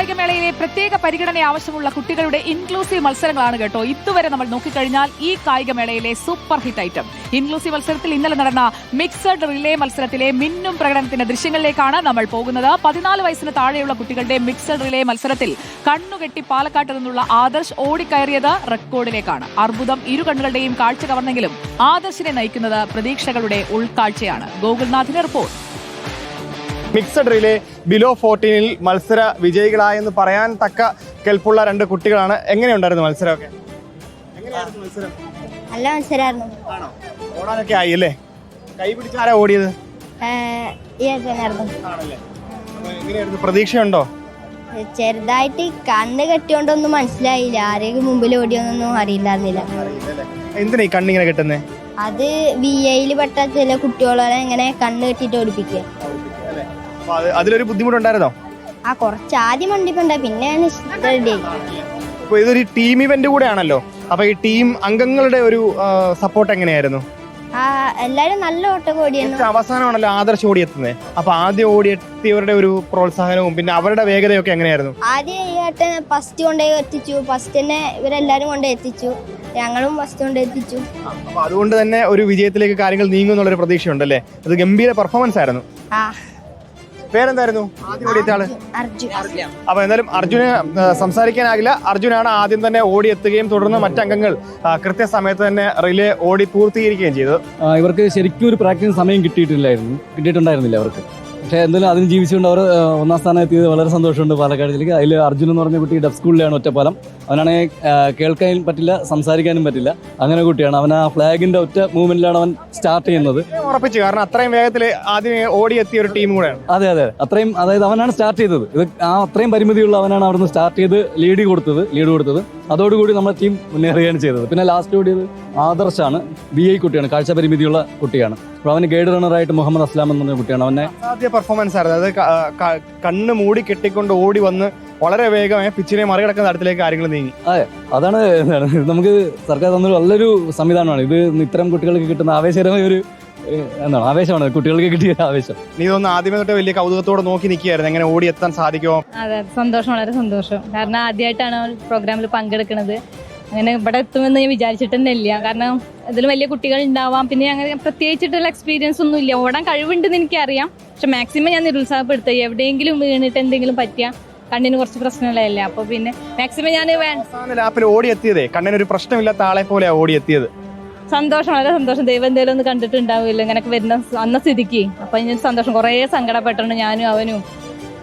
കായികമേളയിലെ പ്രത്യേക പരിഗണന ആവശ്യമുള്ള കുട്ടികളുടെ ഇൻക്ലൂസീവ് മത്സരങ്ങളാണ് കേട്ടോ. ഇതുവരെ നമ്മൾ നോക്കിക്കഴിഞ്ഞാൽ ഈ കായികമേളയിലെ സൂപ്പർ ഹിറ്റ് ഐറ്റം ഇൻക്ലൂസീവ് മത്സരത്തിൽ ഇന്നലെ നടന്ന മിക്സഡ് റിലേ മത്സരത്തിലെ മിന്നും പ്രകടനത്തിന്റെ ദൃശ്യങ്ങളിലേക്കാണ് നമ്മൾ പോകുന്നത്. പതിനാല് വയസ്സിന് താഴെയുള്ള കുട്ടികളുടെ മിക്സഡ് റിലേ മത്സരത്തിൽ കണ്ണുകെട്ടി പാലക്കാട്ട് നിന്നുള്ള ആദർശ് ഓടിക്കയറിയത് റെക്കോർഡിലേക്കാണ്. അർബുദം ഇരു കണ്ണുകളുടെയും കാഴ്ച കവർന്നെങ്കിലും ആദർശിനെ നയിക്കുന്നത് പ്രതീക്ഷകളുടെ ഉൾക്കാഴ്ചയാണ്. ഗോകുൽനാഥിന്റെ റിപ്പോർട്ട് മിക്സഡ് റിലേ ബിലോ ഫോർട്ടീനിൽ മത്സര വിജയികളായെന്ന് പറയാൻ തക്ക കെൽപ്പുള്ള രണ്ട് കുട്ടികളാണ്. എങ്ങനെയുണ്ടായിരുന്നു മത്സരമൊക്കെ? എങ്ങനെയായിരുന്നു മത്സരം? നല്ല മത്സരമായിരുന്നു ആണോ? ഓടാനൊക്കെ ആയി അല്ലേ? കൈ പിടിച്ചാരാ ഓടിയത്? ആണല്ലേ. അപ്പൊ എങ്ങനെയായിരുന്നു? പ്രതീക്ഷയുണ്ടോ? ചെറുതായിട്ട് കണ്ണ് കെട്ടിയോണ്ടൊന്നും മനസ്സിലായില്ല. ആരെയും മുമ്പിൽ ഓടിയൊന്നും അറിയില്ലായിരുന്നില്ല എന്തിനാ ഈ കണ്ണിങ്ങനെ കെട്ടുന്നേ? അത് വി ഐയിൽ പെട്ട ചില കുട്ടികളെ ഇങ്ങനെ കണ്ണ് കെട്ടിട്ട് ഓടിപ്പിക്കുക. അപ്പൊ അത് അതിലൊരു ബുദ്ധിമുട്ടുണ്ടായിരുന്നോ? ആ കുറച്ച് ആദ്യം മണ്ടിപ്പണ്ട പിന്നെ റെഡി അപ്പൊ ഇതൊരു ടീം ഇവന്റ് കൂടെയാണല്ലോ. അപ്പൊ ഈ ടീം അംഗങ്ങളുടെ ഒരു സപ്പോർട്ട് എങ്ങനെയായിരുന്നു? ആ എല്ലാരും നല്ല ഓട്ടം ഓടിയെന്നു ഏറ്റവും അവസാനമാണല്ലോ ആദർശ് ഓടിയെത്തുന്നത് അപ്പൊ ആദ്യം ഓടിയെത്തിയവരുടെ ഒരു പ്രോത്സാഹനവും പിന്നെ അവരുടെ വേഗതയൊക്കെ എങ്ങനെയായിരുന്നു? ആദ്യം ഈ ഏട്ടൻ ഫസ്റ്റ് കൊണ്ടുപോയി എത്തിച്ചു. ഫസ്റ്റ് തന്നെ ഇവരെല്ലാരും കൊണ്ടുപോയി എത്തിച്ചു. ഞങ്ങളും ഫസ്റ്റ് കൊണ്ടുപോയി എത്തിച്ചു. അപ്പൊ അതുകൊണ്ട് തന്നെ ഒരു വിജയത്തിലേക്ക് കാര്യങ്ങൾ നീങ്ങും എന്നുള്ളൊരു പ്രതീക്ഷയുണ്ടല്ലേ? അത് ഗംഭീര പെർഫോമൻസ് ആയിരുന്നു. ആ. പേരെന്തായിരുന്നു? ആദ്യം ഓടിയെത്തിയ ആൾ? അർജുൻ. അപ്പൊ എന്തായാലും അർജുന് സംസാരിക്കാനാകില്ല. അർജുനാണ് ആദ്യം തന്നെ ഓടിയെത്തുകയും തുടർന്ന് മറ്റംഗങ്ങൾ കൃത്യസമയത്ത് തന്നെ റിലേ ഓടി പൂർത്തീകരിക്കുകയും ചെയ്തത് ഇവർക്ക് ശരിക്കും ഒരു പ്രാക്ടീസ് സമയം കിട്ടിയിട്ടില്ലായിരുന്നു. കിട്ടിയിട്ടുണ്ടായിരുന്നില്ല അവർക്ക്. പക്ഷേ എന്തായാലും അതിന് ജീവിച്ചുകൊണ്ട് അവർ ഒന്നാം സ്ഥാനം എത്തിയത് വളരെ സന്തോഷമുണ്ട് പാലക്കാട് ജില്ലയ്ക്ക് അതിൽ അർജുൻ എന്ന് പറഞ്ഞ കുട്ടി ഡബ് സ്കൂളിലാണ് ഒറ്റപ്പാലം. അവനാണെങ്കിൽ കേൾക്കാനും പറ്റില്ല സംസാരിക്കാനും പറ്റില്ല. അങ്ങനെ കുട്ടിയാണ്. അവൻ ആ ഫ്ലാഗിന്റെ ഒറ്റ മൂവ്മെന്റിലാണ് അവൻ സ്റ്റാർട്ട് ചെയ്യുന്നത്. ഉറപ്പിച്ചു കാരണം അത്രയും വേഗത്തിൽ ആദ്യം ഓടിയെത്തിയ ഒരു ടീം കൂടെയാണ്. അതെ അതെ. അത്രയും അതായത് അവനാണ് സ്റ്റാർട്ട് ചെയ്തത്. ഇത് ആ അത്രയും പരിമിതിയുള്ള അവനാണ് അവിടുന്ന് സ്റ്റാർട്ട് ചെയ്ത് ലീഡ് കൊടുത്തത് ലീഡ് കൊടുത്തത്. അതോടുകൂടി നമ്മുടെ ടീം മുന്നേറുകയാണ് ചെയ്തത്. പിന്നെ ലാസ്റ്റ് ഓടിയത് ആദർശാണ്. ബി ഐ കുട്ടിയാണ് കാഴ്ച പരിമിതിയുള്ള കുട്ടിയാണ്. അപ്പോൾ അവന് ഗൈഡ് റണ്ണറായിട്ട് മുഹമ്മദ് അസ്ലാം എന്ന് പറഞ്ഞ കുട്ടിയാണ്. അവനെ ആദ്യ പെർഫോമൻസ് ആയിരുന്നു. അത് കണ്ണ് മൂടി കെട്ടിക്കൊണ്ട് ഓടി വന്ന് വളരെ വേഗമായി പിച്ചിനെ മറികടക്കുന്ന തരത്തിലേക്ക് കാര്യങ്ങൾ നീങ്ങി. അതെ അതാണ് നമുക്ക് സർക്കാർ തന്നൊരു നല്ലൊരു സംവിധാനമാണ്. ഇത് ഇത്തരം കുട്ടികൾക്ക് കിട്ടുന്ന ആവേശകരമായ ഒരു എന്താണ് ആവേശമാണ്? കുട്ടികൾക്ക് കിട്ടിയ ഒരു ആവേശം. നീ ഇതൊന്ന് ആദ്യമേ തൊട്ട് വലിയ കൗതുകത്തോടെ നോക്കി നിൽക്കുകയായിരുന്നു. എങ്ങനെ ഓടി എത്താൻ സാധിക്കുമോ? അതെ സന്തോഷം വളരെ സന്തോഷം. കാരണം ആദ്യമായിട്ടാണ് പ്രോഗ്രാമിൽ പങ്കെടുക്കുന്നത് അങ്ങനെ ഇവിടെ എത്തുമെന്ന് ഞാൻ വിചാരിച്ചിട്ട് തന്നെ ഇല്ല. കാരണം ഇതിൽ വലിയ കുട്ടികൾ ഉണ്ടാവാം. പിന്നെ അങ്ങനെ പ്രത്യേകിച്ചിട്ടുള്ള എക്സ്പീരിയൻസ് ഒന്നും ഇല്ല. ഓടാൻ കഴിവുണ്ടെന്ന് എനിക്കറിയാം. പക്ഷെ മാക്സിമം ഞാൻ നിരുത്സാഹപ്പെടുത്തുക എവിടെയെങ്കിലും വീണിട്ട് എന്തെങ്കിലും പറ്റിയ കണ്ണിന് കുറച്ച് പ്രശ്നങ്ങളല്ലേ അപ്പോൾ പിന്നെ മാക്സിമം ഞാൻ ലാപ്പിൽ അവസാന ലാപ്പിൽ ഓടിയെത്തിയതേ. കണ്ണിനൊരു പ്രശ്നമില്ലാത്ത ആളെ പോലെയാണ് ഓടിയെത്തിയത്. സന്തോഷം വളരെ സന്തോഷം. ദൈവം എന്തെങ്കിലും ഒന്ന് കണ്ടിട്ടുണ്ടാവില്ല ഇങ്ങനെയൊക്കെ വരുന്ന അന്ന സ്ഥിതിക്ക്. അപ്പൊ ഇനി സന്തോഷം. കുറേ സങ്കടപ്പെട്ടിട്ടുണ്ട് ഞാനും അവനും.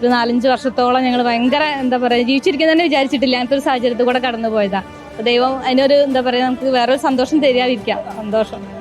ഒരു നാലഞ്ച് വർഷത്തോളം ഞങ്ങൾ ഭയങ്കര എന്താ പറയുക ജീവിച്ചിരിക്കുന്ന തന്നെ വിചാരിച്ചിട്ടില്ല. അങ്ങനത്തെ ഒരു സാഹചര്യത്തിൽ കൂടെ കടന്നു പോയതാ ദൈവം അതിനൊരു എന്താ പറയുക നമുക്ക് വേറൊരു സന്തോഷം തരാതിരിക്കാം. സന്തോഷം.